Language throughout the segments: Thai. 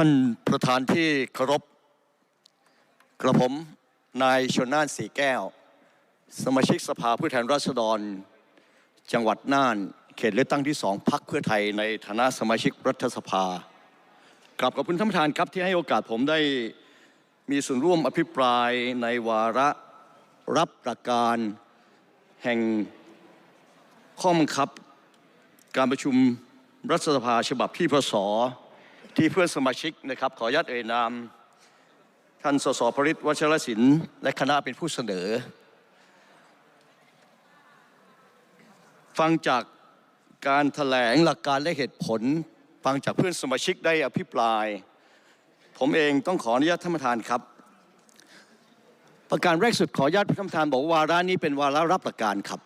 ท่านประธานที่เคารพกระผม นายชนน่านสีแก้ว สมาชิกสภาผู้แทนราษฎร จังหวัดน่าน เขตเลือกตั้งที่สองพักเพื่อไทยในฐานะสมาชิกรัฐสภากลับขอบคุณท่านประธานครับที่ให้โอกาสผมได้มีส่วนร่วมอภิปรายในวาระรับหลักการแห่งข้อบังคับ การประชุมรัฐสภาฉบับที่พศ ที่เพื่อนสมาชิกนะครับขออนุญาตเอ่ยนามท่านสสพริตวัชรศิลป์และคณะเป็นผู้เสนอ ฟังจากการแถลงหลักการและเหตุผล ฟังจากเพื่อนสมาชิกได้อภิปราย ผมเองต้องขออนุญาตท่านประธานครับ ประการแรกสุดขออนุญาตท่านประธานบอกว่าวาระนี้เป็นวาระรับหลักการครับ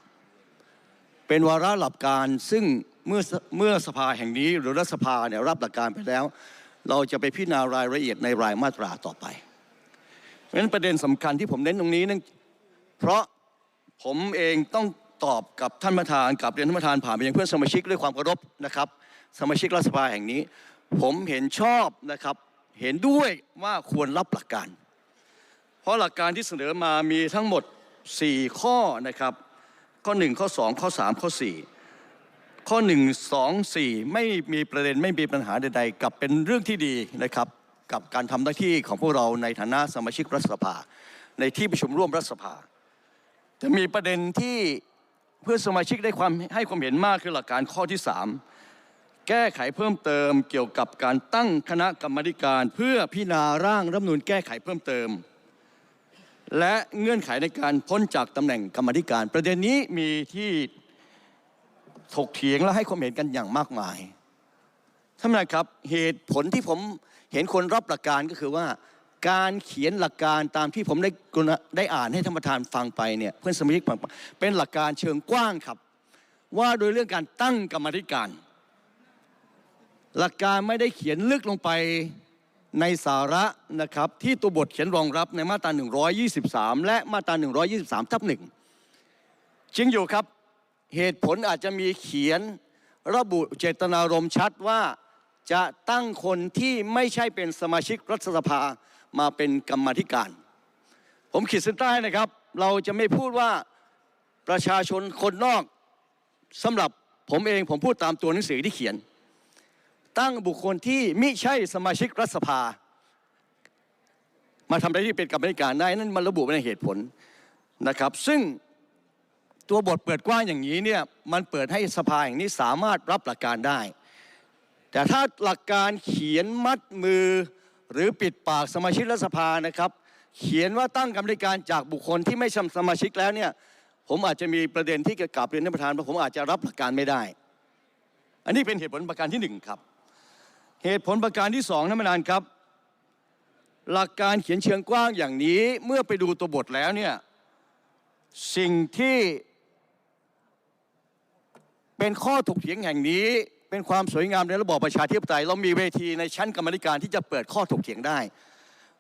เป็นวาระหลักการซึ่ง เมื่อเมื่อสภาแห่งนี้หรือรัฐสภาเนี่ยรับหลักการไปแล้ว เราจะไปพิจารณารายละเอียดในรายมาตราต่อไป เพราะฉะนั้นประเด็นสำคัญที่ผมเน้นตรงนี้นั่นเพราะผมเองต้องตอบกับท่านประธานกับเรียนท่านประธานผ่านไปยังเพื่อนสมาชิกด้วยความเคารพนะครับ สมาชิกรัฐสภาแห่งนี้ ผมเห็นชอบนะครับเห็นด้วยว่าควรรับหลักการ เพราะหลักการที่เสนอมามีทั้งหมด 4 ข้อนะครับ ข้อ 1 ข้อ 2 ข้อ 3 ข้อ 4 ข้อ 1 2 4 ไม่มีประเด็นไม่มีปัญหาใดๆกับเป็นเรื่องที่ดีนะครับ กับการทำหน้าที่ของพวกเราในฐานะสมาชิกรัฐสภา ในที่ประชุมร่วมรัฐสภา จะมีประเด็นที่เพื่อนสมาชิกได้ความให้ความเห็นมากคือหลักการข้อที่ 3 แก้ไขเพิ่มเติมเกี่ยวกับการตั้งคณะกรรมการ เพื่อพิจารณาร่างรัฐมนูญแก้ไขเพิ่มเติม และเงื่อนไขในการพ้นจากตำแหน่งกรรมธิการ ประเด็นนี้มีที่ ถกเถียงและให้ความเห็นกันอย่างมากมายท่านประธานครับเหตุผลที่ผมเห็นคนรับหลักการก็คือว่า การเขียนหลักการตามที่ผมได้กรุณาได้อ่านให้ท่านประธานฟังไปเนี่ยเพื่อนสมาชิกฟังเป็นหลักการเชิงกว้างครับ ว่าโดยเรื่องการตั้งกรรมธิการ หลักการไม่ได้เขียนลึกลงไปในสาระนะครับที่ตัวบทเขียนรองรับในมาตรา 123 และมาตรา 123 ทับหนึ่งจริงอยู่ครับ เหตุผลอาจจะมีเขียนระบุเจตนารมณ์ชัดว่าจะตั้งคนที่ไม่ใช่เป็นสมาชิกรัฐสภามาเป็นกรรมธิการ ผมขีดเส้นใต้นะครับ เราจะไม่พูดว่าประชาชนคนนอกสำหรับผมเองผมพูดตามตัวหนังสือที่เขียน ตั้งบุคคลที่ไมิใช่สมาชิกรัฐสภา มาทำหน้าที่เป็นกรรมธิการได้นั่นมันระบุไว้ในเหตุผลนะครับ ซึ่ง ตัวบทเปิดกว้างอย่างนี้เนี่ยมันเปิดให้สภาอย่างนี้สามารถรับหลักการได้ แต่ถ้าหลักการเขียนมัดมือหรือปิดปากสมาชิกรัฐสภานะครับ เขียนว่าตั้งกรรมการจากบุคคลที่ไม่ช่สมาชิกแล้วเนี่ยผมอาจจะมีประเด็นที่กลับเรียนท่านประธานว่าผมอาจจะรับหลักการไม่ได้ อันนี้เป็นเหตุผลประการที่หนึ่งครับ เหตุผลประการที่สองท่านประธานครับ หลักการเขียนเชิงกว้างอย่างนี้เมื่อไปดูตัวบทแล้วเนี่ยสิ่งที่ เป็นข้อถกเถียงแห่งนี้ เป็นความสวยงามในระบอบประชาธิปไตย เรามีเวทีในชั้นกรรมธิการที่จะเปิดข้อถกเถียงได้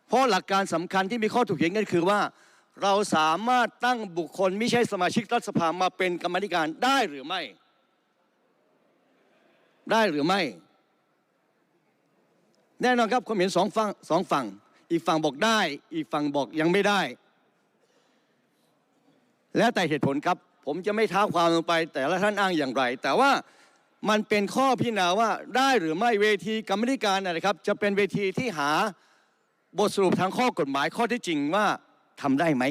เพราะหลักการสำคัญที่มีข้อถกเถียงกันคือว่า เราสามารถตั้งบุคคลไม่ใช่สมาชิกรัฐสภามาเป็นกรรมธิการได้หรือไม่ ได้หรือไม่ แน่นอนครับความเห็นสองฝั่งสองฝั่ง อีกฝั่งบอกได้ อีกฝั่งบอกยังไม่ได้ แล้วแต่เหตุผลครับ ผมจะไม่ท้าความลงไป แต่ละท่านอ้างอย่างไร แต่ว่ามันเป็นข้อพิจารณาว่าได้หรือไม่เวทีกรรมธิการนะครับ จะเป็นเวทีที่หาบทสรุปทางข้อกฎหมายข้อที่จริงว่าทำได้ไหม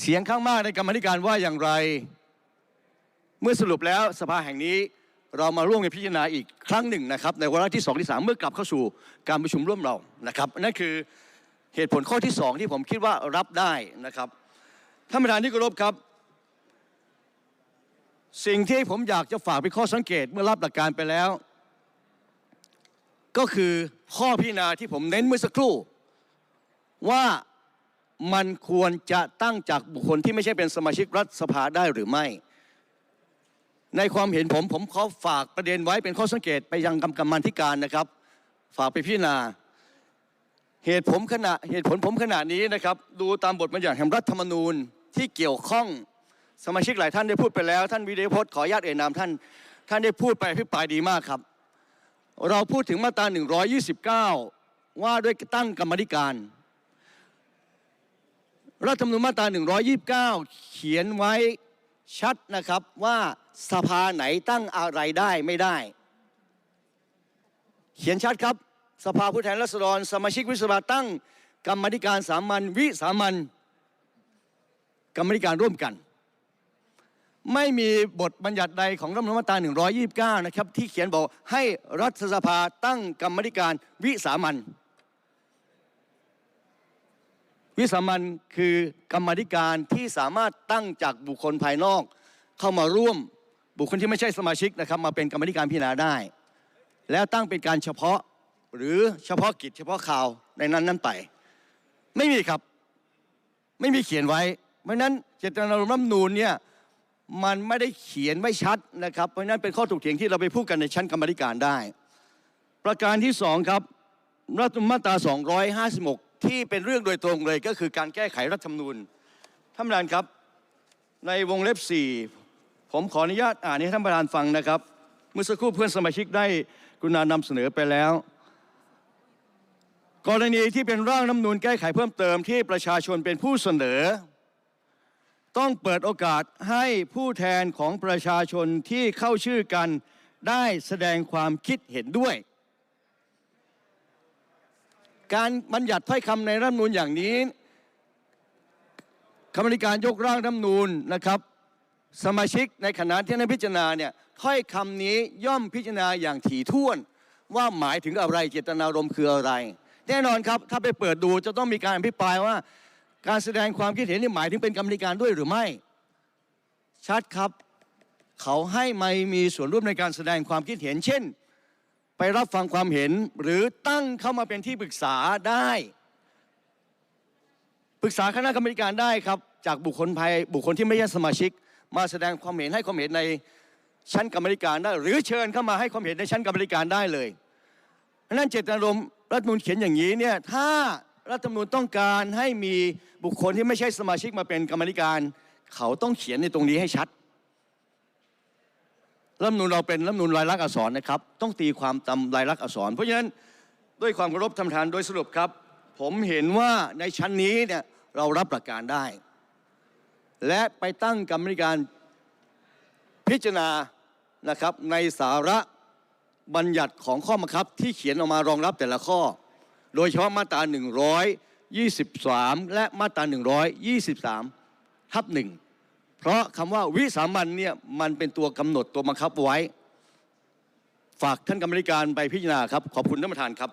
เสียงข้างมากในกรรมธิการว่าอย่างไร เมื่อสรุปแล้วสภาแห่งนี้เรามาร่วมกันพิจารณาอีกครั้งหนึ่งนะครับ ในวาระที่สองที่สามเมื่อกลับเข้าสู่การประชุมร่วมเรานะครับนั่นคือ เหตุผลข้อที่สองที่ผมคิดว่ารับได้นะครับท่านประธานที่เคารพครับ สิ่งที่ผมอยากจะฝากเป็นข้อสังเกตเมื่อรับหลักการไปแล้ว ก็คือข้อพิจารณาที่ผมเน้นเมื่อสักครู่ ว่ามันควรจะตั้งจากบุคคลที่ไม่ใช่เป็นสมาชิกรัฐสภาได้หรือไม่ ในความเห็นผมผมขอฝากประเด็นไว้เป็นข้อสังเกตไปยังกรรมการธิการนะครับ ฝากไปพิจารณา เหตุผมขณะเหตุผลผมขณะนี้นะครับ ดูตามบทบัญญัติแห่งรัฐธรรมนูญที่เกี่ยวข้องสมาชิกหลายท่านได้พูดไปแล้ว ท่านวิเดพจน์ขออนุญาตเอ่ยนามท่าน ท่านได้พูดไปพิปรายดีมากครับ เราพูดถึงมาตรา 129 ว่าด้วยตั้งกรรมธิการ รัฐธรรมนูญมาตรา 129 เขียนไว้ชัดนะครับว่าสภาไหนตั้งอะไรได้ไม่ได้ เขียนชัดครับ สภาผู้แทนราษฎร สมาชิกวิสภาตั้ง กรรมธิการสามัญวิสามัญกรรมธิการร่วมกัน ไม่มีบทบัญญัติใดของรัฐธรรมนูญมาตรา129 นะครับ ที่เขียนบอกให้รัฐสภาตั้งกรรมธิการวิสามัญวิสามัญคือกรรมธิการที่สามารถตั้งจากบุคคลภายนอก เข้ามาร่วมบุคคลที่ไม่ใช่สมาชิกนะครับ มาเป็นกรรมธิการพิจารณาได้ แล้วตั้งเป็นการเฉพาะ หรือเฉพาะกิจเฉพาะข่าวในนั้นนั้นไป ไม่มีครับ ไม่มีเขียนไว้ เพราะนั้นเจตนารมณ์รัฐมนูญเนี่ยมันไม่ได้เขียนไว้ชัดนะครับ เพราะนั้นเป็นข้อถกเถียงที่เราไปพูดกันในชั้นกรรมธิการได้ ประการที่สองครับรัฐธรรมนูญมาตรา 256 ที่เป็นเรื่องโดยตรงเลยก็คือการแก้ไขรัฐธรรมนูญท่านประธานครับ ในวงเล็บ 4 ผมขออนุญาตอ่านให้ท่านประธานฟังนะครับ เมื่อสักครู่เพื่อนสมาชิกได้กรุณานำเสนอไปแล้ว กรณีที่เป็นร่างรัฐมนูญแก้ไขเพิ่มเติมที่ประชาชนเป็นผู้เสนอ ต้องเปิดโอกาสให้ผู้แทนของประชาชนที่เข้าชื่อกันได้แสดงความคิดเห็นด้วย การบัญญัติถ้อยคำในรัฐมนูญอย่างนี้กรรมธิการยกร่างรัฐมนูญนะครับ สมาชิกในคณะที่ได้พิจารณาเนี่ยถ้อยคำนี้ย่อมพิจารณาอย่างถี่ถ้วนว่าหมายถึงอะไรเจตนารมณ์คืออะไร แน่นอนครับ ถ้าไปเปิดดูจะต้องมีการอภิปรายว่า การแสดงความคิดเห็นนี่หมายถึงเป็นกรรมธิการด้วยหรือไม่ ชัดครับ เขาให้ไม่มีส่วนร่วมในการแสดงความคิดเห็น เช่น ไปรับฟังความเห็นหรือตั้งเข้ามาเป็นที่ปรึกษาได้ปรึกษาคณะกรรมการได้ครับ จากบุคคลภายบุคคลที่ไม่ใช่สมาชิก มาแสดงความเห็นให้ความเห็นในชั้นกรรมการได้ หรือเชิญเข้ามาให้ความเห็นในชั้นกรรมการได้เลยนั้นเจตนารมณ์ รัฐมนูญเขียนอย่างนี้เนี่ยถ้ารัฐมนูญต้องการให้มีบุคคลที่ไม่ใช่สมาชิกมาเป็นกรรมการ เขาต้องเขียนในตรงนี้ให้ชัดรัฐมนูญเราเป็นรัฐมนูญลายลักษณ์อักษรนะครับ ต้องตีความตามลายลักษณ์อักษร เพราะฉะนั้นด้วยความเคารพท่านประธานโดยสรุปครับ ผมเห็นว่าในชั้นนี้เนี่ยเรารับหลักการได้ และไปตั้งกรรมการพิจารณานะครับในสาระ บัญญัติของข้อบังคับที่เขียนออกมารองรับแต่ละข้อ โดยเฉพาะมาตรา 123 และมาตรา 123 ทับหนึ่งเพราะคำว่าวิสามันเนี่ยมันเป็นตัวกำหนดตัวบังคับไว้ ฝากท่านกรรมธิการไปพิจารณาครับ ขอบคุณท่านประธานครับ